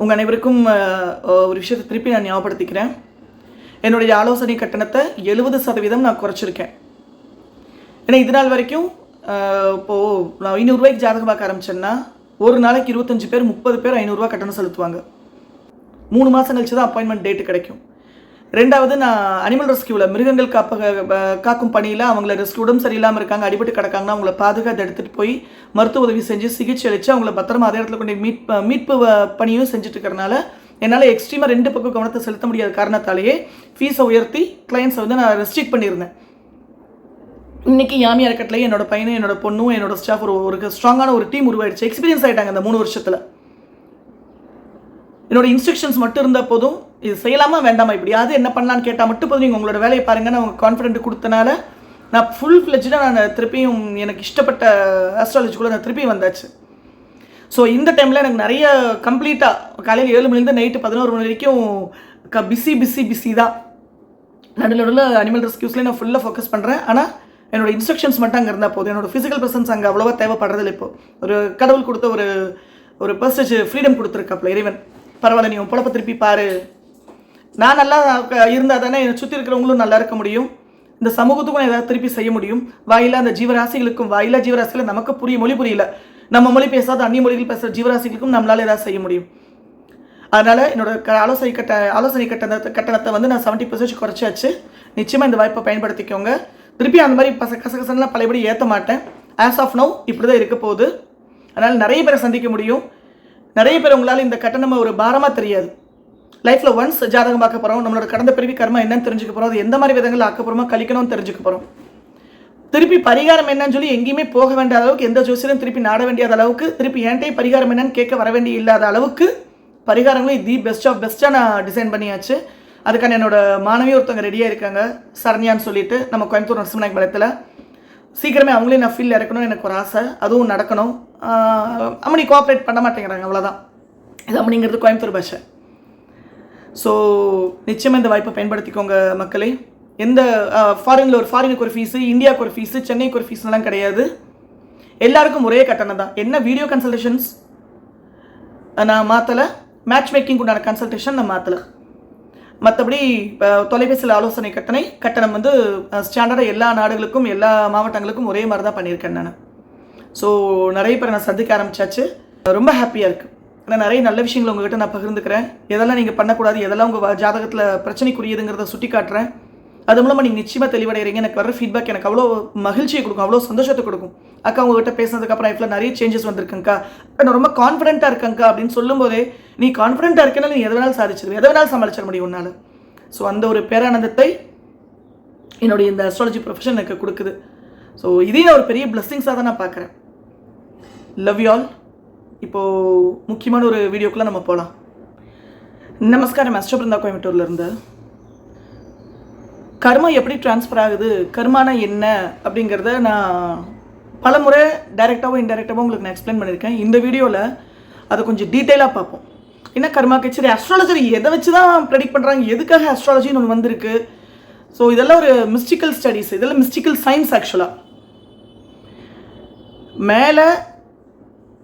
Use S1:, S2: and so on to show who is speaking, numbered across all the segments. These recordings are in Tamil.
S1: உங்கள் அனைவருக்கும் ஒரு விஷயத்தை திருப்பி நான் ஞாபகப்படுத்திக்கிறேன். என்னுடைய ஆலோசனை கட்டணத்தை எழுபது சதவீதம் நான் குறைச்சிருக்கேன். ஏன்னா இது நாள் வரைக்கும் இப்போது நான் ஐநூறுரூவாய்க்கு ஜாதகம் பார்க்க ஆரம்பிச்சேன்னா ஒரு நாளைக்கு இருபத்தஞ்சி பேர் முப்பது பேர் ஐநூறுரூவா கட்டணம் செலுத்துவாங்க. மூணு மாதம் கழிச்சு தான் அப்பாயின்மெண்ட் டேட்டு கிடைக்கும். ரெண்டாவது நான் அனிமல் ரெஸ்கியூவில் மிருகங்கள் காப்பக காக்கும் பணியில் அவங்கள ரெஸ்கியூ உடம்பு சரியில்லாமல் இருக்காங்க அடிபட்டு கிடக்காங்கன்னா அவங்கள பாதுகாத்து எடுத்துகிட்டு போய் மருத்துவ உதவி செஞ்சு சிகிச்சை அளித்து அவங்கள பத்திரமா அதே இடத்துல கொண்டு போய் மீட் மீட்பு பணியும் செஞ்சுட்டு இருக்கிறனால என்னால் எக்ஸ்ட்ரீமாக ரெண்டு பக்கம் கவனத்தை செலுத்த முடியாத காரணத்தாலேயே ஃபீஸை உயர்த்தி கிளைண்ட்ஸை வந்து நான் ரெஸ்ட்ரிக்ட் பண்ணியிருந்தேன். இன்றைக்கி யாமியா இருக்கட்டில் என்னோட பையனும் என்னோட பொண்ணும் என்னோட ஸ்டாஃப் ஒரு ஒரு ஸ்ட்ராங்கான ஒரு டீம் உருவாயிடுச்சு. எக்ஸ்பீரியன்ஸ் ஆகிட்டாங்க அந்த மூணு வருஷத்தில். என்னோட இன்ஸ்ட்ரக்ஷன்ஸ் மட்டும் இருந்தால் போதும். இது செய்யலாமா? வேண்டாமா? இப்படியாவது என்ன பண்ணலான்னு கேட்டால் மட்டும் போதும். நீங்கள் உங்களோட வேலையை பாருங்கன்னு அவங்க கான்ஃபிடென்ட் கொடுத்தனால நான் ஃபுல் ஃப்ளெஜ்டாக நான் திருப்பியும் எனக்கு இஷ்டப்பட்ட ஆஸ்ட்ராலஜிக்குள்ளே நான் திருப்பியும் வந்தாச்சு. ஸோ இந்த டைமில் எனக்கு நிறைய கம்ப்ளீட்டாக காலையில் ஏழு மணிலேருந்து நைட்டு பதினோரு மணி வரைக்கும் க பிஸி பிஸி பிஸி தான். நடுவில் நடுவில் அனிமல் ரெஸ்கியூஸ்லேயே நான் ஃபுல்லாக ஃபோக்கஸ் பண்ணுறேன் ஆனால் என்னோட இன்ஸ்ட்ரக்ஷன்ஸ் மட்டும் அங்கே இருந்தால் போதும். என்னோடய ஃபிசிக்கல் ப்ரெசன்ஸ் அங்கே அவ்வளோவா தேவைப்படுறதில்ல இப்போ. ஒரு கடவுள் கொடுத்த ஒரு ஒரு பர்சன்டேஜ் ஃப்ரீடம் கொடுத்துருக்காப்ல இறைவன். பரவாயில்ல நீ உன் பொழப்ப திருப்பி பாரு. நான் நல்லா இருந்தால் தானே என்னை சுற்றி இருக்கிறவங்களும் நல்லா இருக்க முடியும்? இந்த சமூகத்துக்கும் நான் ஏதாவது திருப்பி செய்ய முடியும்? வாயில அந்த ஜீவராசிகளுக்கும் வாயில ஜீவராசிகளை நமக்கு புரிய மொழி புரியல. நம்ம மொழி பேசாத அந்நிய மொழிகள் பேசுகிற ஜீவராசிகளுக்கும் நம்மளால் ஏதாவது செய்ய முடியும். அதனால் என்னோட க ஆலோசனை கட்ட ஆலோசனை கட்டணத்தை கட்டணத்தை வந்து நான் செவன்ட்டி பர்சன்டேஜ் குறைச்சாச்சு. நிச்சயமாக இந்த வாய்ப்பை பயன்படுத்திக்கோங்க. திருப்பி அந்த மாதிரி பச கசகசன்லாம் பழையபடி ஏற்ற மாட்டேன். ஆஸ் ஆஃப் நோ இப்படி தான் இருக்க போகுது. அதனால் நிறைய பேரை சந்திக்க முடியும். நிறைய பேர் உங்களால் இந்த கட்டணம் ஒரு பாரமாக தெரியாது. லைஃப்பில் ஒன்ஸ் ஜாதகம் பார்க்க போகிறோம் நம்மளோட கடந்த பிறவி கர்மா என்னன்னு தெரிஞ்சுக்க போகிறோம் அது எந்த மாதிரி விதங்கள் ஆக்கப்புறமா கழிக்கணும்னு தெரிஞ்சுக்க போகிறோம் திருப்பி பரிகாரம் என்னன்னு சொல்லி எங்கேயுமே போக வேண்டிய அளவுக்கு எந்த ஜோசியரும் திருப்பி நாட வேண்டியாத அளவுக்கு திருப்பி ஏன்டே பரிகாரம் என்னன்னு கேட்க வர வேண்டிய இல்லாத அளவுக்கு பரிகாரங்களும் தி பெஸ்ட் ஆஃப் பெஸ்ட்டாக நான் டிசைன் பண்ணியாச்சு. அதுக்கான என்னோட மாணவி ஒருத்தவங்க ரெடியாக இருக்காங்க. சரண்யான்னு சொல்லிட்டு நம்ம கோயம்புத்தூர் நரசிம்மநாயக் பாளையத்தில். சீக்கிரமே அவங்களையும் நான் ஃபீல்டில் இறக்கணும்னு எனக்கு ஒரு ஆசை. அதுவும் நடக்கணும். அம்மனி கோஆப்ரேட் பண்ண மாட்டேங்கிறாங்க அவ்வளோதான் இது அம்மனிங்கிறது கோயம்புத்தூர் பாஷை. ஸோ நிச்சயமாக இந்த வாய்ப்பை பயன்படுத்திக்கோங்க மக்களே. எந்த ஃபாரினில் ஒரு ஃபாரினுக்கு ஒரு ஃபீஸு இந்தியாவுக்கு ஒரு ஃபீஸு சென்னைக்கு ஒரு ஃபீஸ்லாம் கிடையாது. எல்லாருக்கும் ஒரே கட்டணம் தான். என்ன வீடியோ கன்சல்டேஷன்ஸ் நான் மாற்றலை மேட்ச் மேக்கிங் உண்டான கன்சல்டேஷன் நான் மாற்றலை மற்றபடி தொலைபேசியில் ஆலோசனை கட்டணை கட்டணம் வந்து ஸ்டாண்டர்டாக எல்லா நாடுகளுக்கும் எல்லா மாவட்டங்களுக்கும் ஒரே மாதிரி தான் பண்ணியிருக்கேன் நான். ஸோ நிறைய பேரை நான் சந்திக்க ஆரம்பிச்சாச்சு. ரொம்ப ஹாப்பியாக இருக்குது நான் நிறைய நல்ல விஷயங்களை உங்ககிட்ட நான் பகிர்ந்துக்கிறேன். எதெல்லாம் நீங்கள் பண்ணக்கூடாது எதெல்லாம் உங்கள் ஜாதகத்தில் பிரச்சனைக்குரியதுங்கிறத சுட்டி காட்டுறேன் அது மூலமாக நீங்கள் நிச்சயமாக தெளிவடைகிறீங்க எனக்கு வர ஃபீட்பேக் எனக்கு அவ்வளோ மகிழ்ச்சியை கொடுக்கும் அவ்வளோ சந்தோஷத்தை கொடுக்கும். அக்கா உங்ககிட்ட பேசினதுக்கப்புறம் லைஃப்பில் நிறைய சேஞ்சஸ் வந்திருக்குங்க்கா நான் ரொம்ப கான்ஃபிடென்ட்டாக இருக்கேங்க்கா அப்படின்னு சொல்லும்போதே நீ கான்ஃபிடென்ட்டாக இருக்கேன்னா நீ எதை வேணாலும் சாதிச்சிருவேன் எதை வேணாலும் சமாளிச்சிட முடியும் உன்னால். ஸோ அந்த ஒரு பேரானந்தத்தை என்னுடைய இந்த அஸ்ட்ராலஜி ப்ரொஃபஷன் எனக்கு கொடுக்குது. ஸோ இதையும் நான் ஒரு பெரிய பிளஸ்ஸிங்ஸாக தான் நான் பார்க்குறேன். லவ் யூ ஆல் இப்போது முக்கியமான ஒரு வீடியோக்குள்ளே நம்ம போகலாம் நமஸ்காரம் அஷ்டபிருந்தா கோயம்புத்தூர்லேருந்து கர்மா எப்படி ட்ரான்ஸ்ஃபர் ஆகுது? கர்மானா என்ன? அப்படிங்கிறத நான் பல முறை டைரெக்டாகவும் இன்டெரக்டாகவும் உங்களுக்கு நான் எக்ஸ்பிளைன் பண்ணியிருக்கேன். இந்த வீடியோவில் அதை கொஞ்சம் டீட்டெயிலாக பார்ப்போம். என்ன கர்மாக்கு சரி அஸ்ட்ராலஜர் எதை வச்சு தான் ப்ரெடிக்ட் பண்ணுறாங்க எதுக்காக அஸ்ட்ராலஜின்னு ஒன்று வந்திருக்கு? ஸோ இதெல்லாம் ஒரு மிஸ்டிக்கல் ஸ்டடீஸ் இதெல்லாம் மிஸ்டிக்கல் சயின்ஸ் ஆக்சுவலாக மேலே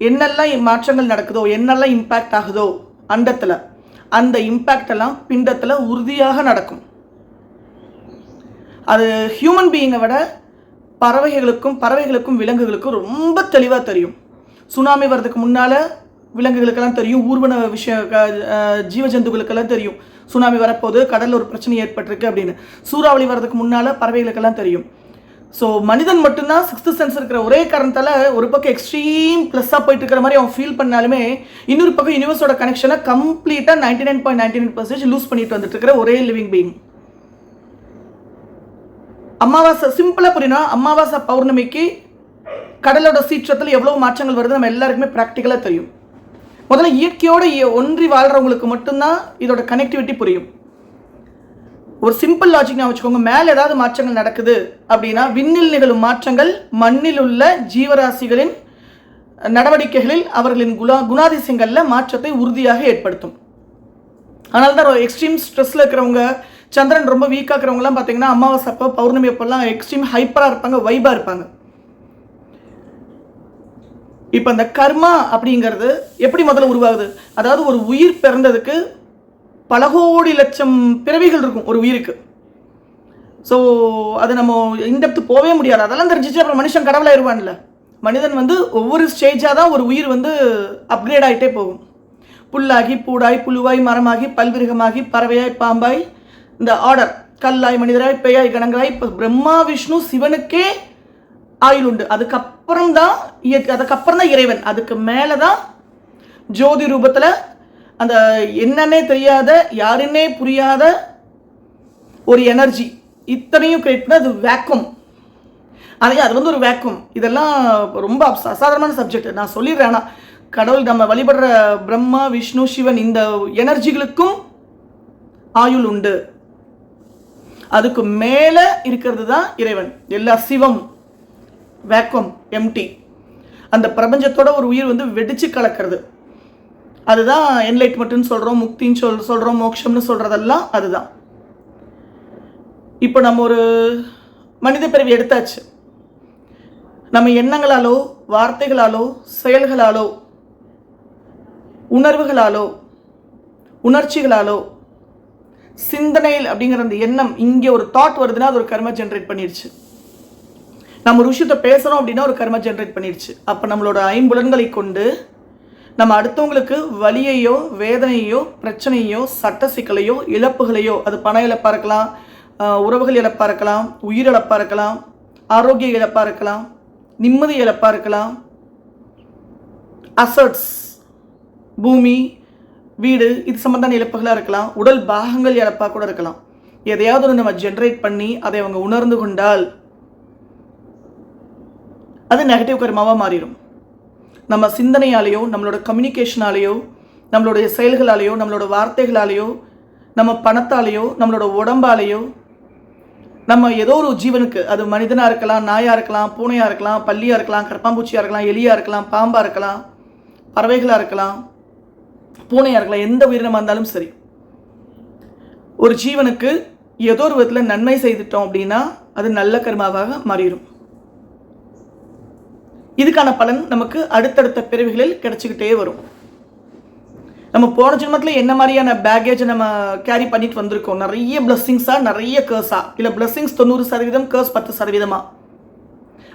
S1: என்னெல்லாம் மாற்றங்கள் நடக்குதோ என்னெல்லாம் இம்பேக்ட் ஆகுதோ அண்டத்தில் அந்த இம்பேக்ட் எல்லாம் பிண்டத்தில் உறுதியாக நடக்கும். அது ஹியூமன் பீயிங்கை விட பறவைகளுக்கும் பறவைகளுக்கும் விலங்குகளுக்கும் ரொம்ப தெளிவாக தெரியும். சுனாமி வர்றதுக்கு முன்னால் விலங்குகளுக்கெல்லாம் தெரியும் ஊர்வன விஷய ஜீவ அஹ் ஜீவஜந்துகளுக்கெல்லாம் தெரியும். சுனாமி வரப்போது கடலில் ஒரு பிரச்சனை ஏற்பட்டிருக்கு அப்படின்னு. சூறாவளி வர்றதுக்கு முன்னால் பறவைகளுக்கெல்லாம் தெரியும். ஸோ மனிதன் மட்டும்தான் சிக்ஸ்த்து சென்ஸ் இருக்கிற ஒரே காரணத்தால் ஒரு பக்கம் எக்ஸ்ட்ரீம் ப்ளஸ்ஸாக போயிட்டு இருக்கிற மாதிரி அவன் ஃபீல் பண்ணாலுமே இன்னொரு பக்கம் யூனிவர்ஸோட கனெக்ஷனை கம்ப்ளீட்டாக ninety nine point ninety nine percentage lose பண்ணிட்டு வந்துட்டு இருக்கிற ஒரே லிவிங் பீங் அமாவாசை சிம்பிளாக புரியணும் அமாவாசை பௌர்ணமிக்கு கடலோட சீற்றத்தில் எவ்வளோ மாற்றங்கள் வருது நம்ம எல்லாருக்குமே ப்ராக்டிக்கலாக தெரியும். முதல்ல இயற்கையோடு ஒன்றி வாழ்கிறவங்களுக்கு மட்டும்தான் இதோட கனெக்டிவிட்டி புரியும். ஒரு சிம்பிள் லாஜிக் நான் வச்சுக்கோங்க. மேலே ஏதாவது மாற்றங்கள் நடக்குது அப்படின்னா விண்ணில் நிகழும் மாற்றங்கள் மண்ணில் உள்ள ஜீவராசிகளின் நடவடிக்கைகளில் அவர்களின் குணா குணாதிசயங்களில் மாற்றத்தை உறுதியாக ஏற்படுத்தும். அதனால தான் எக்ஸ்ட்ரீம் ஸ்ட்ரெஸ்ஸில் இருக்கிறவங்க சந்திரன் ரொம்ப வீக்காக இருக்கிறவங்கலாம் பார்த்தீங்கன்னா அமாவாசை அப்போ பௌர்ணமி அப்போல்லாம் எக்ஸ்ட்ரீம் ஹைப்பராக இருப்பாங்க வைபாக இருப்பாங்க. இப்போ இந்த கர்மா அப்படிங்கிறது எப்படி முதல்ல உருவாகுது? அதாவது ஒரு உயிர் பிறந்ததுக்கு பல கோடி லட்சம் பிறவிகள் இருக்கும் ஒரு உயிருக்கு. ஸோ அது நம்ம இன்டெப்த்து போகவே முடியாது. அதெல்லாம் தெரிஞ்சிச்சு அப்புறம் மனுஷன் கடவுளாயிருவான்ல மனிதன் வந்து ஒவ்வொரு ஸ்டேஜாக தான் ஒரு உயிர் வந்து அப்கிரேட் ஆகிட்டே போகும். புல்லாகி பூடாய் புழுவாய் மரமாகி பல்விருகமாகி பறவையாய் பாம்பாய் இந்த ஆர்டர் கல்லாய் மனிதராய் பேயாய் கணங்களாய் இப்போ பிரம்மா விஷ்ணு சிவனுக்கே ஆயுள் உண்டு. அதுக்கப்புறம் தான் இயற்கை அதுக்கப்புறம் தான் இறைவன். அதுக்கு மேலே தான் ஜோதி ரூபத்தில் அந்த என்னன்னே தெரியாத யாருன்னே புரியாத ஒரு எனர்ஜி இத்தனையும் கிரியேட் பண்ண அது வேக்கம் அதே அது வந்து ஒரு வேக்கம் இதெல்லாம் ரொம்ப அசாதாரணமான சப்ஜெக்ட் நான் சொல்லிடுறேன் ஆனால் கடவுள் நம்ம வழிபடுற பிரம்மா விஷ்ணு சிவன் இந்த எனர்ஜிகளுக்கும் ஆயுள் உண்டு. அதுக்கு மேலே இருக்கிறது தான் இறைவன். எல்லா சிவம் வேக்கம் எம்டி அந்த பிரபஞ்சத்தோட ஒரு உயிர் வந்து வெடிச்சு கலக்கிறது. அதுதான் என்லைட்மெண்ட்னு சொல்கிறோம் முக்தின்னு சொல் சொல்கிறோம் மோட்சம்னு சொல்கிறதெல்லாம் அதுதான். இப்போ நம்ம ஒரு மனித பிறவி எடுத்தாச்சு. நம்ம எண்ணங்களாலோ வார்த்தைகளாலோ செயல்களாலோ உணர்வுகளாலோ உணர்ச்சிகளாலோ சிந்தனையில் அப்படிங்கிற அந்த எண்ணம் இங்கே ஒரு தாட் வருதுன்னா அது ஒரு கர்ம ஜென்ரேட் பண்ணிடுச்சு நம்ம ஒரு விஷயத்தை பேசுகிறோம் அப்படின்னா ஒரு கர்ம ஜென்ரேட் பண்ணிடுச்சு அப்போ நம்மளோட ஐம்புலன்களை கொண்டு நம்ம அடுத்தவங்களுக்கு வலியையோ வேதனையோ பிரச்சனையோ சட்ட சிக்கலையோ இழப்புகளையோ அது பண இழப்பாக இருக்கலாம் உறவுகள் இழப்பாக இருக்கலாம் உயிர் இழப்பாக இருக்கலாம் ஆரோக்கிய இழப்பாக இருக்கலாம் நிம்மதி இழப்பாக இருக்கலாம். அசட்ஸ் பூமி வீடு இது சம்பந்தமான இழப்புகளாக இருக்கலாம். உடல் பாகங்கள் இழப்பாக கூட இருக்கலாம். எதையாவது ஒன்று நம்ம ஜென்ரேட் பண்ணி அதை அவங்க உணர்ந்து கொண்டால் அது நெகட்டிவ் கர்மாவாக மாறிடும். நம்ம சிந்தனையாலேயோ நம்மளோட கம்யூனிகேஷனாலேயோ நம்மளுடைய செயல்களாலேயோ நம்மளோட வார்த்தைகளாலேயோ நம்ம பணத்தாலேயோ நம்மளோட உடம்பாலேயோ நம்ம ஏதோ ஒரு ஜீவனுக்கு அது மனிதனாக இருக்கலாம் நாயாக இருக்கலாம் பூனையாக இருக்கலாம் பள்ளியாக இருக்கலாம் கரப்பாம்பூச்சியாக இருக்கலாம் எலியாக இருக்கலாம் பாம்பாக இருக்கலாம் பறவைகளாக இருக்கலாம் பூனையாக இருக்கலாம் எந்த உயிரினமாக இருந்தாலும் சரி. ஒரு ஜீவனுக்கு ஏதோ ஒரு விதத்தில் நன்மை செய்துட்டோம் அப்படின்னா அது நல்ல கர்மாவாக மாறிடும் இதுக்கான பலன் நமக்கு அடுத்தடுத்த பிறவிகளில் கிடைச்சிக்கிட்டே வரும். நம்ம போன ஜென்மத்தில் என்ன மாதிரியான பேக்கேஜை நம்ம கேரி பண்ணிட்டு வந்திருக்கோம்? நிறைய பிளஸ்ஸிங்ஸாக நிறைய கேர்ஸா இல்லை பிளஸ்ஸிங்ஸ் தொண்ணூறு சதவீதம் கேர்ஸ் பத்து சதவீதமா?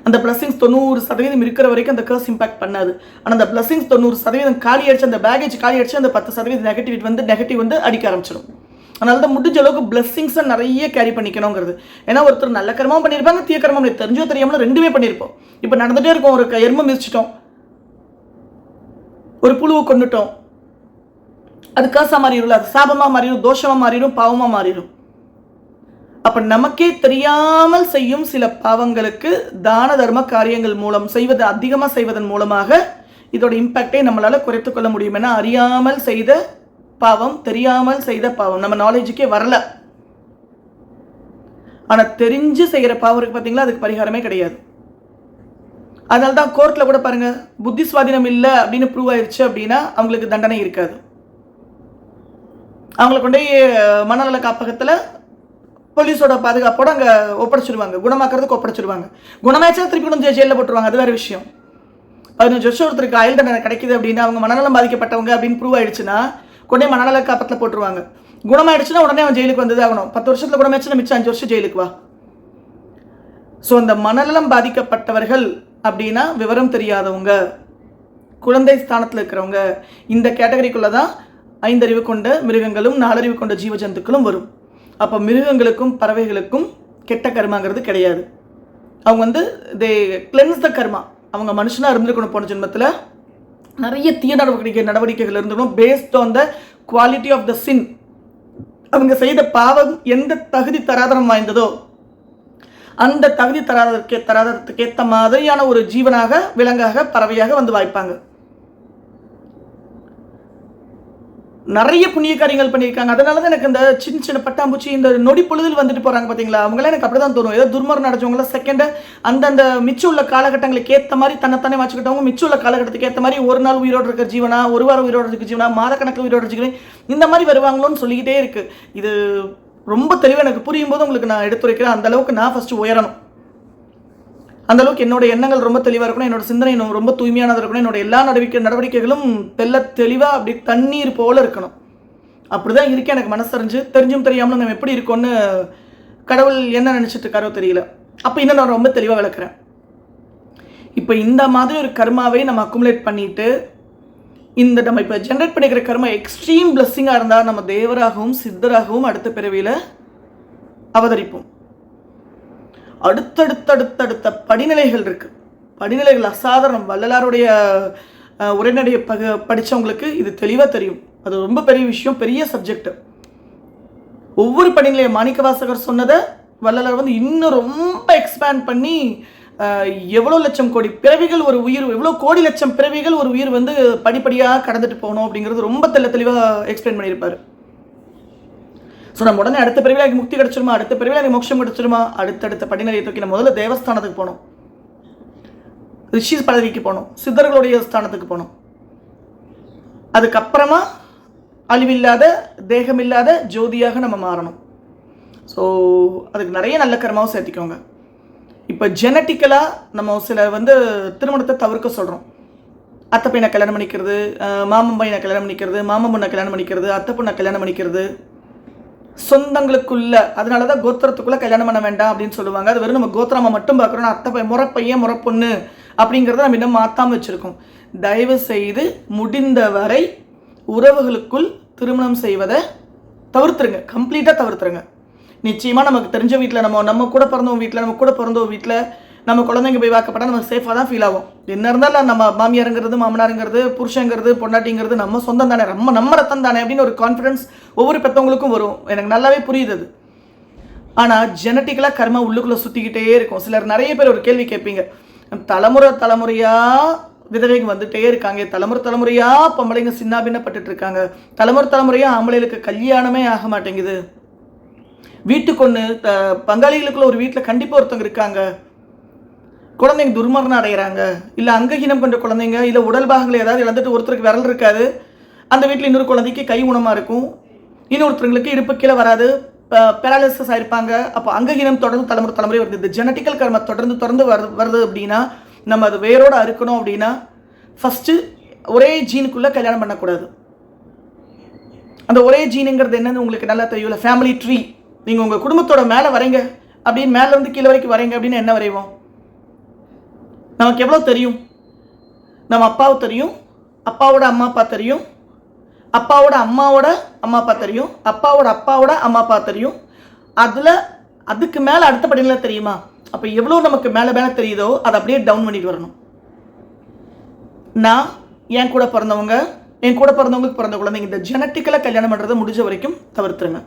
S1: அந்த பிளஸ்ஸிங்ஸ் தொண்ணூறு சதவீதம் இருக்கிற வரைக்கும் அந்த கேர்ஸ் இம்பாக்ட் பண்ணாது. ஆனால் அந்த பிளஸ்ஸிங்ஸ் தொண்ணூறு சதவீதம் காலி அடிச்சு அந்த பேக்கேஜ் காலி அடிச்சு அந்த பத்து சதவீதம் நெகட்டிவ் வந்து நெகட்டிவ் வந்து அடிக்க ஆரம்பிச்சிடும் அதனால தான் முடிஞ்ச அளவுக்கு பிளஸ்ஸிங்ஸை நிறைய கேரி பண்ணிக்கணுங்கிறது. ஏன்னா ஒருத்தர் நல்ல கர்மம் பண்ணியிருப்பாங்க தீய கர்மம் பண்ணி- தெரிஞ்சோ தெரியாமல் ரெண்டுமே பண்ணியிருப்போம் இப்போ நடந்துகிட்டே இருக்கும் ஒரு க- எருமை மிதிச்சிட்டோம். ஒரு புழுவை கொண்டுட்டோம் அது காசாக மாறிடும் அது சாபமாக மாறிடும் தோஷமாக மாறிடும் பாவமாக மாறிடும். அப்போ நமக்கே தெரியாமல் செய்யும் சில பாவங்களுக்கு தான தர்ம காரியங்கள் மூலம் செய்வது அதிகமாக செய்வதன் மூலமாக இதோட இம்பாக்டை நம்மளால் குறைத்துக்கொள்ள முடியும். என அறியாமல் செய்த பாவம் தெரியாமல் செய்த பாவம். நம்ம நாலேஜுக்கே வரல. ஆனால் தெரிஞ்சு செய்கிற பாவம் இருக்கு பார்த்தீங்களா அதுக்கு பரிகாரமே கிடையாது. அதனால தான் கோர்ட்டில் கூட பாருங்க புத்தி சுவாதீனம் இல்லை அப்படின்னு ப்ரூவ் ஆயிடுச்சு அப்படின்னா அவங்களுக்கு தண்டனை இருக்காது. அவங்கள கொண்டு போய் மனநல காப்பகத்தில் போலீஸோட பாதுகாப்போட அங்கே ஒப்படைச்சிடுவாங்க குணமாக்குறதுக்கு ஒப்படைச்சிடுவாங்க குணமாச்சா திருப்பி கொண்டு ஜெயிலில் போட்டுருவாங்க. அது வேற விஷயம். பதினஞ்சு வருஷம் ஒருத்தருக்கு ஆயுள் தண்டனை கிடைக்குது அப்படின்னா அவங்க மனநலம் பாதிக்கப்பட்டவங்க அப்படின்னு ப்ரூவ் ஆயிடுச்சுன்னா கொண்டே மனநல காப்பத்தில் போட்டுருவாங்க. குணமாயிடுச்சுன்னா உடனே அவன் ஜெயிலுக்கு வந்தது ஆகணும். பத்து வருஷத்தில் குணமாயிடுச்சுன்னா மிச்சம் அஞ்சு வருஷம் ஜெயிலுக்கு வா. ஸோ அந்த மனநலம் பாதிக்கப்பட்டவர்கள் அப்படின்னா விவரம் தெரியாதவங்க குழந்தை ஸ்தானத்தில் இருக்கிறவங்க இந்த கேட்டகரிக்குள்ளே தான் ஐந்தறிவு கொண்ட மிருகங்களும் நாலறிவு கொண்ட ஜீவஜந்துக்களும் வரும். அப்போ மிருகங்களுக்கும் பறவைகளுக்கும் கெட்ட கர்மாங்கிறது கிடையாது. அவங்க வந்து தே கிளென்ஸ் த கர்மா அவங்க மனுஷனாக இருந்திருக்கணும் போன ஜென்மத்தில். நிறைய தீய நடவடிக்கை நடவடிக்கைகள் இருந்திருக்கணும் based on the quality of the sin அவங்க செய்த பாவம் எந்த தகுதி தராதரம் வாய்ந்ததோ அந்த தகுதி தராதரத்துக்கு தராதறதுக்கு ஏற்ற மாதிரியான ஒரு ஜீவனாக விலங்காக பறவையாக வந்து வாய்ப்பாங்க. நிறைய புண்ணிய காரியங்கள் பண்ணியிருக்காங்க. அதனால தான் எனக்கு இந்த சின்ன சின்ன பட்டாம்பூச்சி இந்த நொடி பொழுதில் வந்துட்டு போகிறாங்க பார்த்தீங்களா அவங்களாம் எனக்கு அப்படி தான் தோணும். ஏதோ துர்மரம் நடச்சவங்கள செகண்ட் அந்தந்த மிச்சம் உள்ள காலகட்டங்களுக்கு ஏற்ற மாதிரி தன்னைத்தானே வச்சுக்கிட்டவங்க மிச்சம் உள்ள காலகட்டத்துக்கு ஏற்ற மாதிரி ஒரு நாள் உயிரோடு இருக்கிற ஜீவனா ஒரு வாரம் உயிரோடு இருக்கிற ஜீவனா மாதக்கணக்கில் உயிரோடு இருக்கிறேன் இந்த மாதிரி வருவாங்களோன்னு சொல்லிக்கிட்டே இருக்கு. இது ரொம்ப தெளிவாக எனக்கு புரியும் போது உங்களுக்கு நான் எடுத்துரைக்கிறேன். அந்த அளவுக்கு நான் ஃபஸ்ட்டு உயரணும். அந்த அளவுக்கு என்னோட எண்ணங்கள் ரொம்ப தெளிவாக இருக்கணும் என்னோட சிந்தனை ரொம்ப தூய்மையானதாக இருக்கணும் என்னோட எல்லா நடவடிக்கை நடவடிக்கைகளும் தெல்ல தெளிவாக அப்படி தண்ணீர் போல் இருக்கணும். அப்படி தான் இருக்கேன் எனக்கு மனசு தெரிஞ்சு தெரிஞ்சும் தெரியாமலும் நம்ம எப்படி இருக்கோன்னு கடவுள் என்ன நினச்சிட்டு இருக்காரோ தெரியல. அப்போ இன்னும் நான் ரொம்ப தெளிவாக விளக்குறேன். இப்போ இந்த மாதிரி ஒரு கர்மாவை நம்ம அக்குமுலேட் பண்ணிட்டு இந்த நம்ம இப்போ ஜென்ரேட் பண்ணிக்கிற கர்மா எக்ஸ்ட்ரீம் பிளஸ்ஸிங்காக இருந்தால் நம்ம தேவராகவும் சித்தராகவும் அடுத்த பிறவியில் அவதரிப்போம். அடுத்தடுத்தடுத்தடுத்த படிநிலைகள் இருக்குது படிநிலைகள் அசாதாரணம். வள்ளலாருடைய உரைநடையை பக படித்தவங்களுக்கு இது தெளிவாக தெரியும். அது ரொம்ப பெரிய விஷயம் பெரிய சப்ஜெக்ட் ஒவ்வொரு படிநிலையும் மாணிக்க வாசகர் சொன்னதை வள்ளலார் வந்து இன்னும் ரொம்ப எக்ஸ்பேண்ட் பண்ணி எவ்வளோ லட்சம் கோடி பிறவிகள் ஒரு உயிர் எவ்வளோ கோடி லட்சம் பிறவிகள் ஒரு உயிர் வந்து படிப்படியாக கடந்துட்டு போகணும் அப்படிங்கிறது ரொம்ப தெல்ல தெளிவாக எக்ஸ்பிளைன் பண்ணியிருப்பார். ஸோ நம்ம உடனே அடுத்த பிறவியில் எனக்கு முக்தி கிடச்சிருமா? அடுத்த பிறவியில் எனக்கு மோட்சம் கிடச்சிருமா? அடுத்தடுத்த படிநிலையை தூக்கி நம்ம முதல்ல தேவஸ்தானத்துக்கு போகணும். ரிஷி பதவிக்கு போகணும். சித்தர்களுடைய ஸ்தானத்துக்கு போகணும். அதுக்கப்புறமா அழிவில்லாத தேகமில்லாத ஜோதியாக நம்ம மாறணும். ஸோ அதுக்கு நிறைய நல்ல கர்மாவும் சேர்த்திக்கோங்க. இப்போ ஜெனட்டிக்கலாக நம்ம சில வந்து திருமணத்தை தவிர்க்க சொல்கிறோம் அத்தை பையனை கல்யாணம் பண்ணிக்கிறது மாமன் பையனை கல்யாணம் பண்ணிக்கிறது மாமன் பொண்ணை கல்யாணம் பண்ணிக்கிறது அத்தை பொண்ணை கல்யாணம் பண்ணிக்கிறது சொந்தங்களுக்குள்ள அதனால தான் கோத்திரத்துக்குள்ளே கல்யாணம் பண்ண வேண்டாம் அப்படின்னு சொல்லுவாங்க. அது வெறும் நம்ம கோத்திரமாக மட்டும் பார்க்குறோம். அத்தை பையன் முறப்பையன் முறப்பொண்ணு அப்படிங்கிறத நம்ம இன்னும் மாற்றாமல் வச்சுருக்கோம். தயவு செய்து முடிந்தவரை உறவுகளுக்குள் திருமணம் செய்வதை தவிர்த்துருங்க. கம்ப்ளீட்டாக தவிர்த்துருங்க. நிச்சயமாக நமக்கு தெரிஞ்ச வீட்டில் நம்ம நம்ம கூட பிறந்தவங்க வீட்டில் நம்ம கூட பிறந்தவங்க வீட்டில் நம்ம குழந்தைங்க போய் வாக்கப்பட்டா நம்ம சேஃபாக தான் ஃபீல் ஆகும். என்ன இருந்தாலும் நம்ம மாமியாருங்கிறது மாமனாருங்கிறது புருஷங்கிறது பொண்டாட்டிங்கிறது நம்ம சொந்தம் தானே. நம்ம நம்ம ரத்தம் தானே அப்படின்னு ஒரு கான்ஃபிடன்ஸ் ஒவ்வொரு பெற்றவங்களுக்கும் வரும். எனக்கு நல்லாவே புரியுது அது. ஆனால் ஜெனட்டிக்கலாக கர்மா உள்ளுக்குள்ளே சுற்றிக்கிட்டே இருக்கும். சிலர் நிறைய பேர் ஒரு கேள்வி கேட்பீங்க. தலைமுறை தலைமுறையாக விதவைங்க வந்துட்டே இருக்காங்க. தலைமுறை தலைமுறையாக பொம்பளைங்க சின்னாபின்னப்பட்டுட்டு இருக்காங்க. தலைமுறை தலைமுறையாக ஆம்பளைகளுக்கு கல்யாணமே ஆக மாட்டேங்குது. வீட்டுக்கு ஒன்று பங்காளிகளுக்குள்ள ஒரு வீட்டில் கண்டிப்பாக ஒருத்தவங்க இருக்காங்க. குழந்தைங்க துர்மரணம் அடைகிறாங்க இல்லை அங்கஹீனம் கொண்ட குழந்தைங்க இல்லை உடல் பாகங்கள் ஏதாவது இழந்துட்டு ஒருத்தருக்கு விரல் இருக்காது. அந்த வீட்டில் இன்னொரு குழந்தைக்கு கை ஊனமாக இருக்கும். இன்னொருத்தவங்களுக்கு இடுப்பு கீழே வராது. பேரலிசஸ் ஆயிருப்பாங்க. அப்போ அங்கஹீனம் தொடர்ந்து தலைமுறை தலைமுறை வருது. இந்த ஜெனட்டிக்கல் கர்ம தொடர்ந்து தொடர்ந்து வரு வருது அப்படின்னா நம்ம அது வேரோடு அறுக்கணும் அப்படின்னா ஃபஸ்ட்டு ஒரே ஜீனுக்குள்ளே கல்யாணம் பண்ணக்கூடாது. அந்த ஒரே ஜீனுங்கிறது என்னன்னு உங்களுக்கு நல்லா தெரியும்ல? ஃபேமிலி ட்ரீ நீங்கள் உங்கள் குடும்பத்தோட மேலே வரீங்க அப்படின்னு மேலேருந்து கீழே வரைக்கும் வரீங்க அப்படின்னு என்ன வரைவோம்? நமக்கு எவ்வளோ தெரியும்? நம்ம அப்பாவை தெரியும் அப்பாவோட அம்மா அப்பா தெரியும் அப்பாவோட அம்மாவோட அம்மா அப்பா தெரியும் அப்பாவோட அப்பாவோட அம்மா அப்பா தெரியும். அதில் அதுக்கு மேலே அடுத்த படிநிலை தெரியுமா? அப்போ எவ்வளோ நமக்கு மேலே மேலே தெரியுதோ அதை அப்படியே டவுன் பண்ணிட்டு வரணும். நான் என் கூட பிறந்தவங்க என் கூட பிறந்தவங்களுக்கு பிறந்த குழந்தைங்க இந்த ஜெனட்டிக்கலாக கல்யாணம் பண்ணுறதை முடிஞ்ச வரைக்கும் தவிர்த்துருங்க.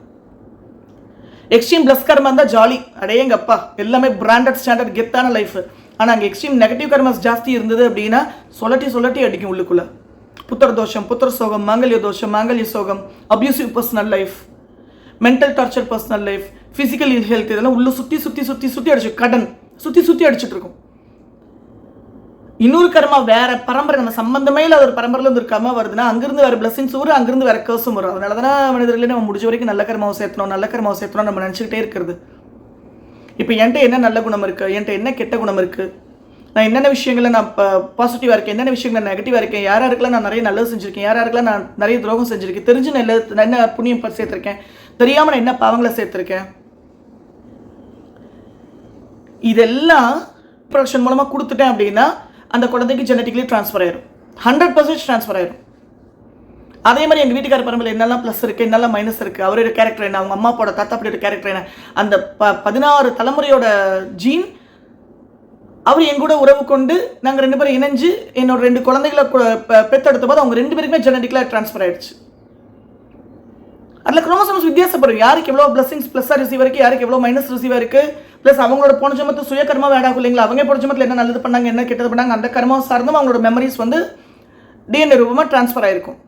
S1: எக்ஸ்ட்ரீம் பிளஸ் கர்மா இருந்தால் ஜாலி அடையங்கப்பா எல்லாமே பிராண்டட் ஸ்டாண்டர்ட் கெத்தான லைஃப் ஆனால் அங்கே எக்ஸ்ட்ரீம் நெகட்டிவ் கர்மஸ் ஜாஸ்தி இருந்தது அப்படின்னா சொல்லட்டி சொல்லட்டி அடிக்கும் உள்ளுக்குள்ள. புத்திர தோஷம் புத்திர சோகம் மாங்கல்ய தோஷம் மாங்கல்ய சோகம் abusive personal life mental torture personal life physical health இதெல்லாம் உள்ள சுற்றி சுற்றி சுற்றி சுற்றி அடிச்சு கடன் சுற்றி சுற்றி அடிச்சுட்டு இருக்கும். இன்னொரு கர்மா வேற பரம்பரை நம்ம சம்பந்தமே இல்லாத ஒரு பரம்பரையில் இருந்து ஒரு கர்மா வருதுன்னா அங்கிருந்து வேற பிளஸிங்ஸ் வரும் அங்கிருந்து வேற கேர்ஸும் வரும். அதனால தானே மனிதர்களே நம்ம முடிஞ்ச வரைக்கும் நல்ல கர்மாவை சேர்த்தணும் நல்ல கர்மாவை சேர்த்தணும் நம்ம நினச்சிக்கிட்டே இருக்கிறது. இப்போ என்கிட்ட என்ன நல்ல குணம் இருக்குது என்கிட்ட என்ன கெட்ட குணம் இருக்குது நான் என்னென்ன விஷயங்களில் நான் பாசிட்டிவாக இருக்கேன்? என்னென்ன விஷயங்கள் நெகட்டிவாக இருக்கேன்? யார் யாருக்கெல்லாம் நான் நிறைய நல்லது செஞ்சுருக்கேன். யார் யாருக்கெல்லாம் நான் நிறைய துரோகம் செஞ்சுருக்கேன். தெரிஞ்சு நல்ல நான் என்ன புண்ணியம் சேர்த்துருக்கேன். தெரியாமல் நான் என்ன பாவங்களை சேர்த்துருக்கேன்? இதெல்லாம் ப்ரொடக்ஷன் மூலமாக கொடுத்துட்டேன் அப்படின்னா அந்த குழந்தைக்கு ஜெனட்டிக்கலி ட்ரான்ஸ்ஃபர் ஆயிரும். ஹண்ட்ரட் பர்சன்ட் ட்ரான்ஸ்ஃபர் ஆயிரும். அதே மாதிரி எங்கள் வீட்டுக்கார பரம்பரையில் என்னெல்லாம் ப்ளஸ் இருக்குது என்னெல்லாம் மைனஸ் இருக்குது அவரோட கேரக்டர் என்ன அவங்க அம்மா அப்பாவோட தாத்தா அப்படியோட கேரக்டர் என்ன அந்த ப பதினாறு தலைமுறையோட ஜீன் அவர் என் கூட உறவு கொண்டு நாங்கள் ரெண்டு பேரும் இணைஞ்சு என்னோட ரெண்டு குழந்தைகளை கு- பெ- போது அவங்க ரெண்டு பேருக்குமே ஜெனடிக்கலாக ட்ரான்ஸ்ஃபர் ஆயிடுச்சு. அதில் குரோமோசோம்ஸ் வித்தியாசப்படும். யாருக்கு எவ்வளோ பிளஸிங்ஸ் ப்ளஸ்ஸாக ரிசீவ் இருக்குது யாருக்கு எவ்வளோ மைனஸ் ரிசீவ் இருக்குது ப்ளஸ் அவங்களோட போன ஜமத்து சுய கர்மா வேடாகும் இல்லைங்களா? அவங்க போன ஜமத்தில் என்ன நல்லது பண்ணாங்க என்ன கெட்டது பண்ணாங்க அந்த கர்மாவை சார்ந்தும் அவங்களோட மெமரிஸ் வந்து டிஎன்ஏ ரூபமாக ட்ரான்ஸ்ஃபர் ஆயிருக்கும்.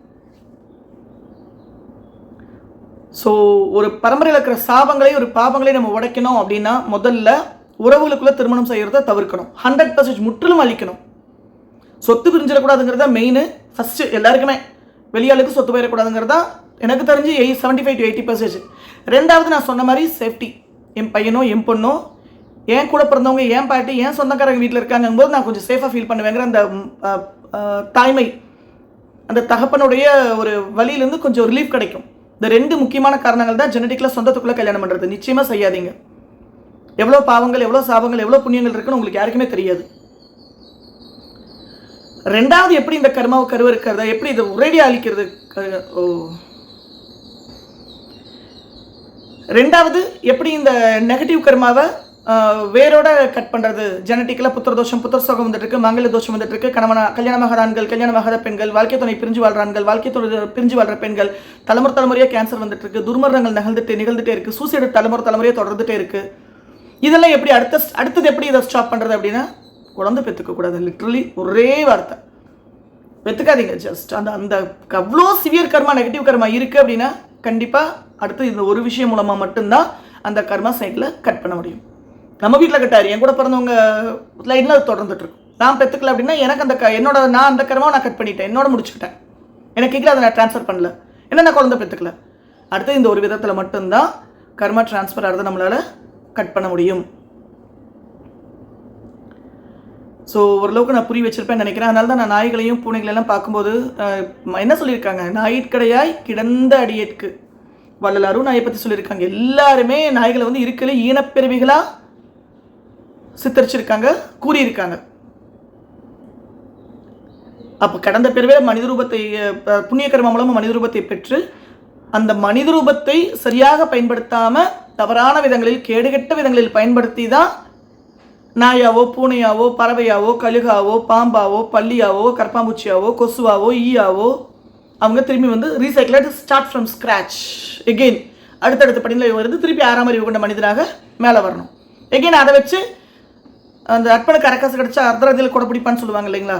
S1: ஸோ ஒரு பரம்பரையில் இருக்கிற சாபங்களை ஒரு பாபங்களை நம்ம உடைக்கணும் அப்படின்னா முதல்ல உறவுகளுக்குள்ளே திருமணம் செய்கிறத தவிர்க்கணும். ஹண்ட்ரட் பர்சன்ட் முற்றிலும் அழிக்கணும். சொத்து பிரிஞ்சிடக்கூடாதுங்கிறத மெயின் ஃபஸ்ட்டு எல்லாருக்குமே வெளியாளுக்கு சொத்து போயிடக்கூடாதுங்கிறதா எனக்கு தெரிஞ்சு eight seventy five to eighty percentage ரெண்டாவது நான் சொன்ன மாதிரி சேஃப்டி என் பையனோ என் பொண்ணோ என் கூட பிறந்தவங்க என் பாட்டி என் சொந்தக்காரங்க வீட்டில் இருக்காங்கும் போது நான் கொஞ்சம் சேஃபாக ஃபீல் பண்ணுவேங்கிற அந்த தாய்மை. அந்த தகப்பனுடைய ஒரு வழியிலேருந்து கொஞ்சம் ரிலீஃப் கிடைக்கும். இந்த ரெண்டு முக்கியமான காரணங்கள் தான் ஜெனடிக்கில் சொந்தத்துக்குள்ளே கல்யாணம் பண்ணுறது நிச்சயமாக செய்யாதீங்க. எவ்வளோ பாவங்கள் எவ்வளோ சாபங்கள் எவ்வளோ புண்ணியங்கள் இருக்குன்னு உங்களுக்கு யாருக்குமே தெரியாது. ரெண்டாவது எப்படி இந்த கர்மாவை கருவறுக்கிறதா எப்படி இதை ஒரேடியாக அழிக்கிறது ஓ. ரெண்டாவது எப்படி இந்த நெகட்டிவ் கர்மாவை வேரோட கட் பண்ணுறது ஜெனட்டிக்கலாக புத்திர தோஷம் புத்திர சோகம் வந்துட்டு இருக்கு மங்கள தோஷம் வந்துட்டு இருக்கு. கணவன கல்யாணமாகாத ஆண்கள் கல்யாணமாக பெண்கள் வாழ்க்கை துணை பிரிஞ்சு வாழ்றாண்கள் வாழ்க்கை துணை பிரிஞ்சு வாழ்ற பெண்கள் தலைமுறை தலைமுறையாக கேன்சர் வந்துட்டு இருக்கு. துர்மரணங்கள் நிகழ்ந்துட்டு நிகழ்ந்துட்டே இருக்கு. சூசைடு தலைமுறை தலைமுறையாக தொடர்ந்துட்டே இருக்கு. இதெல்லாம் எப்படி அடுத்த அடுத்தது எப்படி இதை ஸ்டாப் பண்ணுறது அப்படின்னா குழந்தை பெற்றுக்க கூடாது. லிட்ரலி ஒரே வார்த்தை. பெற்றுக்காதீங்க ஜஸ்ட் அந்த அந்த அவ்வளோ சிவியர் கர்மா நெகட்டிவ் கர்மா இருக்குது அப்படின்னா கண்டிப்பாக அடுத்து இந்த ஒரு விஷயம் மூலமாக மட்டும்தான் அந்த கர்மா சைட்டில் கட் பண்ண முடியும். நம்ம வீட்டில் கட்டாரு. என் கூட பிறந்தவங்க லைனில் அது தொடர்ந்துட்டுருக்கும். நான் பெற்றுக்கல அப்படின்னா எனக்கு அந்த க என்னோட நான் அந்த கர்மாவை நான் கட் பண்ணிட்டேன். என்னோட முடிச்சுக்கிட்டேன். எனக்கு கேட்கல அதை நான் ட்ரான்ஸ்ஃபர் பண்ணல. ஏன்னா நான் குழந்தை பெற்றுக்கல அடுத்து இந்த ஒரு விதத்தில் மட்டும்தான் கர்மா ட்ரான்ஸ்ஃபர் ஆகிறத நம்மளால் கட் பண்ண முடியும். ஸோ ஓரளவுக்கு நான் புரிய வச்சுருப்பேன் நினைக்கிறேன். அதனால தான் நான் நாய்களையும் பூனைகளெல்லாம் பார்க்கும்போது என்ன சொல்லியிருக்காங்க? நாயிற்கடையாய் கிடந்த அடியேற்கு. வள்ளலாரும் நாயை பற்றி சொல்லியிருக்காங்க. எல்லாருமே நாய்களை வந்து இருக்கல ஈனப்பிறவிகளாக சித்தரிச்சிருக்காங்க கூறியிருக்காங்க. அப்போ கடந்த பிறவே மனித ரூபத்தை புண்ணிய கர்மம் மூலமாக மனித ரூபத்தை பெற்று அந்த மனித ரூபத்தை சரியாக பயன்படுத்தாமல் தவறான விதங்களில் கேடுகெட்ட விதங்களில் பயன்படுத்தி தான் நாயாவோ பூனையாவோ பறவையாவோ கழுகாவோ பாம்பாவோ பள்ளியாவோ கற்பாம்பூச்சியாவோ கொசுவாவோ ஈயாவோ அவங்க திரும்பி வந்து recycle start from scratch again அடுத்தடுத்த படிநிலை வருது திருப்பி ஆறாம் அறிவு கொண்ட மனிதனாக மேலே வரணும். எகெயின் அதை வச்சு அந்த அர்ப்பணுக்கு அரக்காசு கிடச்சா அர்த்தரதியில் கூட பிடிப்பான்னு சொல்லுவாங்க இல்லைங்களா?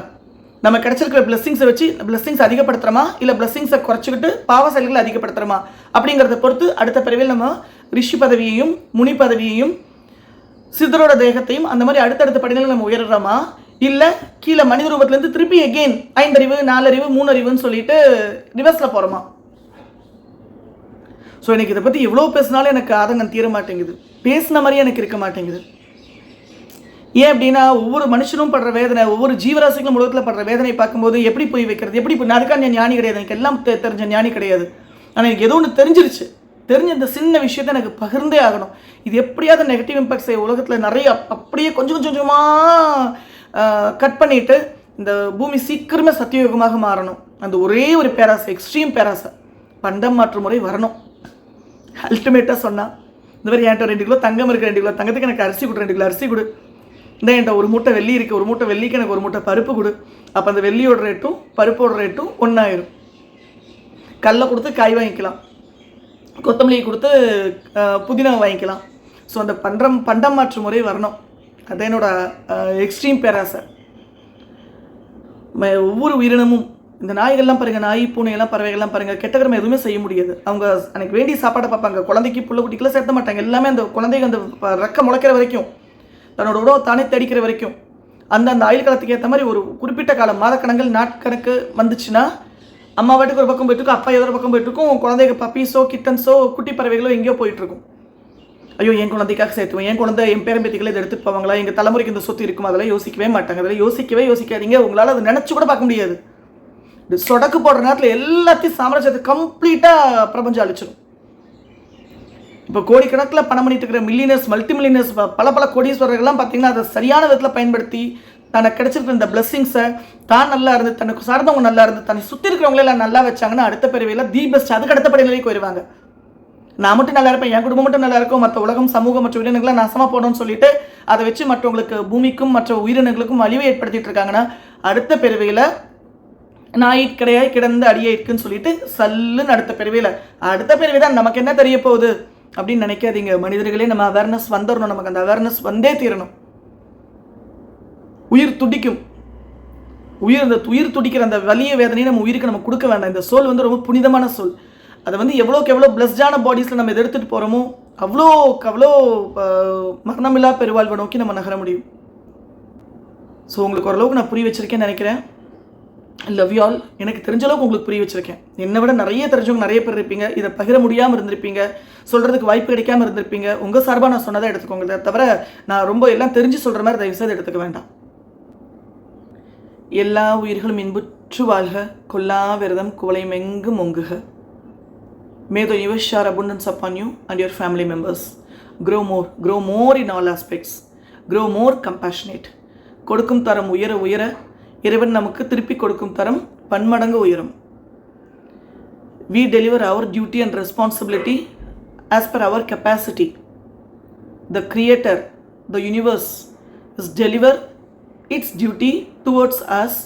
S1: நம்ம கிடைச்சிருக்கிற பிளெஸிங்ஸை வச்சு பிளெஸிங்ஸ் அதிகப்படுத்துறோமா? இல்லை பிளெஸிங்ஸை குறைச்சிக்கிட்டு பாவ செயல்களை அதிகப்படுத்துறமா? அப்படிங்கிறத பொறுத்து அடுத்த பிறவியில் நம்ம ரிஷி பதவியையும் முனி பதவியையும் சித்தரோட தேகத்தையும் அந்த மாதிரி அடுத்தடுத்த படிநிலை நம்ம உயர்றோமா? இல்லை கீழே மனித ரூபத்துலேருந்து திருப்பி எகெயின் ஐந்தறிவு நாலறிவு மூணறிவுன்னு சொல்லிட்டு ரிவர்ஸில் போகிறோமா ஸோ எனக்கு இதை பற்றி எவ்வளோ பேசினாலும் எனக்கு ஆதங்கம் தீர மாட்டேங்குது. பேசின மாதிரியே எனக்கு இருக்க மாட்டேங்குது. ஏன் அப்படின்னா ஒவ்வொரு மனுஷனும் படுற வேதனை ஒவ்வொரு ஜீவராசிகளும் உலகத்தில் படுற வேதனை பார்க்கும்போது எப்படி போய் வைக்கிறது எப்படி போய் அதுக்கான ஞானி கிடையாது எனக்கு எல்லாம் தெ- தெரிஞ்ச ஞானி கிடையாது. ஆனால் எனக்கு ஏதோ ஒன்று தெரிஞ்சிருச்சு. தெரிஞ்ச இந்த சின்ன விஷயத்தை எனக்கு பகிர்ந்தே ஆகணும். இது எப்படியாவது நெகட்டிவ் இம்பாக்ட்ஸை உலகத்தில் நிறைய அப்படியே கொஞ்சம் கொஞ்சம் கொஞ்சமாக கட் பண்ணிட்டு இந்த பூமி சீக்கிரமே சத்தியயுகமாக மாறணும். அந்த ஒரே ஒரு பேராசை எக்ஸ்ட்ரீம் பேராசை. பண்டம் மாற்று முறை வரணும். அல்டிமேட்டாக சொன்னால் இந்த மாதிரி என்கிட்ட ரெண்டு கிலோ தங்கம் இருக்குது ரெண்டு கிலோ தங்கத்துக்கு எனக்கு அரிசி கொடு ரெண்டு கிலோ அரிசி கொடு. இந்த என்கிட்ட ஒரு மூட்டை வெள்ளி இருக்குது ஒரு மூட்டை வெள்ளிக்கு எனக்கு ஒரு மூட்டை பருப்பு கொடு. அப்போ அந்த வெள்ளியோட ரேட்டும் பருப்போட ரேட்டும் ஒன்றாயிரும் கல்லை கொடுத்து காய் வாங்கிக்கலாம். கொத்தமல்லி கொடுத்து புதினா வாங்கிக்கலாம். ஸோ அந்த பண்டம் பண்டம் மாற்று முறை வரணும். அது என்னோடய எக்ஸ்ட்ரீம் பேராசை. ஒவ்வொரு உயிரினமும் இந்த நாய்கள்லாம் பாருங்கள் நாய் பூனையெல்லாம் பறவைகள்லாம் பாருங்கள் கெட்டகரம் எதுவுமே செய்ய முடியாது. அவங்க அன்னைக்கு வேண்டிய சாப்பாடை பார்ப்பாங்க. குழந்தைக்கு புள்ள குட்டிக்கெல்லாம் சேர்த்த மாட்டாங்க. எல்லாமே அந்த குழந்தைங்க அந்த ப- ரெக்க முளைக்கிற வரைக்கும். தன்னோட உடவை தானே தடிக்கிற வரைக்கும். அந்த அந்த ஆயுள் காலத்துக்கு ஏற்ற மாதிரி ஒரு குறிப்பிட்ட காலம் மாதக்கணங்கள் நாட்கணக்கு வந்துச்சுன்னா அம்மா வாட்டுக்கு ஒரு பக்கம் போயிட்டுருக்கும் அப்பா ஏதோ ஒரு பக்கம் போயிட்டுருக்கும் குழந்தைங்க பப்பீஸோ கிட்டன்ஸோ குட்டி பறவைகளோ எங்கேயோ போயிட்டுருக்கும். ஐயோ என் குழந்தைக்காக சேர்த்துவேன் என் குழந்தை என் பேரம்பேத்திகளை இதை எடுத்துட்டு போவாங்களா எங்கள் தலைமுறைக்கு இந்த சொத்து இருக்கும் அதெல்லாம் யோசிக்கவே மாட்டாங்க அதெல்லாம் யோசிக்கவே யோசிக்காதீங்க உங்களால் அதை நினச்சி கூட பார்க்க முடியாது. சொடக்கு போடுற நேரத்தில் எல்லாத்தையும் சாம்ராஜ்யத்தை கம்ப்ளீட்டாக பிரபஞ்சம் அழிச்சிடும் இப்போ கோடிக்கணக்கில் பணம் பண்ணிட்டு இருக்கிற மில்லியனர்ஸ் மல்டி மில்லியனர்ஸ் பல பல கோடீஸ்வரர்கள்லாம் பார்த்தீங்கன்னா அதை சரியான விதத்தில் பயன்படுத்தி தனக்கு கிடைச்சிருக்கிற இந்த பிளெஸ்ஸிங்ஸை தான் நல்லா இருந்து தனக்கு சார்ந்தவங்க நல்லா இருந்து தன்னை சுற்றி இருக்கிறவங்கள எல்லாம் நல்லா வச்சாங்கன்னா அடுத்த பிறவையில் தி பெஸ்ட் அதுக்கு அடுத்த பிறவிலேயே வருவாங்க நான் மட்டும் நல்லா இருப்பேன் என் குடும்பம் மட்டும் நல்லா இருக்கும் மற்ற உலகம் சமூகம் மற்ற உயிரினங்களாம் நாசமாக போகணும்னு சொல்லிட்டு அதை வச்சு மற்றவங்களுக்கு பூமிக்கும் மற்ற உயிரினங்களுக்கும் அழிவை ஏற்படுத்திட்டு இருக்காங்கன்னா அடுத்த பிறவையில் நாய் கிடையாது கிடந்த அடியே இருக்குன்னு சொல்லிட்டு சல்லுன்னு அடுத்த பிறவையில். அடுத்த பிறவி தான் நமக்கு என்ன தெரிய போகுது? அப்படின்னு நினைக்காதீங்க. மனிதர்களே நம்ம அவேர்னஸ் வந்துடணும் நமக்கு அந்த அவேர்னஸ் வந்தே தீரணும். உயிர் துடிக்கும். உயிர் அந்த உயிர் துடிக்கிற அந்த வலிய வேதனையை நம்ம உயிருக்கு நம்ம கொடுக்க வேண்டாம். இந்த சோல் வந்து ரொம்ப புனிதமான சோல் அதை வந்து எவ்வளோக்கு எவ்வளோ பிளஸ்டான பாடிஸில் நம்ம இதை எடுத்துகிட்டு போகிறோமோ அவ்வளோக்கு அவ்வளோ மரணமில்லா பெருவாழ்வை நோக்கி நம்ம நகர முடியும். ஸோ உங்களுக்கு ஓரளவுக்கு நான் புரிய வச்சுருக்கேன் நினைக்கிறேன். லவ் யூ ஆல் எனக்கு தெரிஞ்ச அளவுக்கு உங்களுக்கு புரிய வச்சிருக்கேன். என்னை விட நிறைய தெரிஞ்சவங்க நிறைய பேர் இருப்பீங்க. இதை பகிர முடியாமல் இருந்திருப்பீங்க. சொல்கிறதுக்கு வாய்ப்பு கிடைக்காம இருந்திருப்பீங்க. உங்கள் சார்பாக நான் சொன்னதை எடுத்துக்கோங்க. தவிர நான் ரொம்ப எல்லாம் தெரிஞ்சு சொல்கிற மாதிரி தயவு செய்து எடுத்துக்க வேண்டாம். எல்லா உயிர்களும் இன்புற்று வாழ்க. கொல்லா விரதம் குவளையும் எங்கும் ஒங்குக may the your shower abundance upon you and your family members. Grow more grow more in all aspects. Grow more கொடுக்கும் தரம் உயர உயர இறைவன் நமக்கு திருப்பி கொடுக்கும் தரம் பன்மடங்கு உயரும். We deliver our duty and responsibility as per our capacity the creator the universe is deliver its duty towards us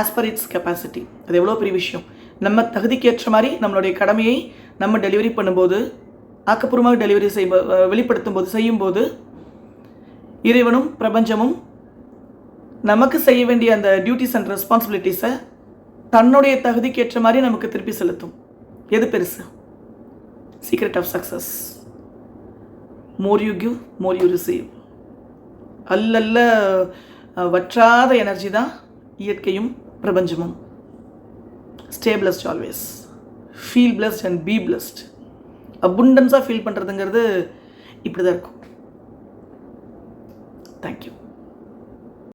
S1: as per its capacity அது எவ்வளோ பெரிய விஷயம். நம்ம தகுதிக்கேற்ற மாதிரி நம்மளுடைய கடமையை நம்ம டெலிவரி பண்ணும்போது ஆக்கப்பூர்வமாக டெலிவரி செய்ய வெளிப்படுத்தும் போது செய்யும்போது இறைவனும் பிரபஞ்சமும் நமக்கு செய்ய வேண்டிய அந்த டியூட்டிஸ் அண்ட் ரெஸ்பான்சிபிலிட்டிஸை தன்னுடைய தகுதிக்கேற்ற மாதிரி நமக்கு திருப்பி செலுத்தும். எது பெருசு? Secret of success more you give more you receive அல்லல்ல வற்றாத எனர்ஜி தான் இயற்கையும் பிரபஞ்சமும். Stay blessed always feel blessed and be blessed அபுண்டன்ஸாக feel பண்ணுறதுங்கிறது இப்படி தான் இருக்கும்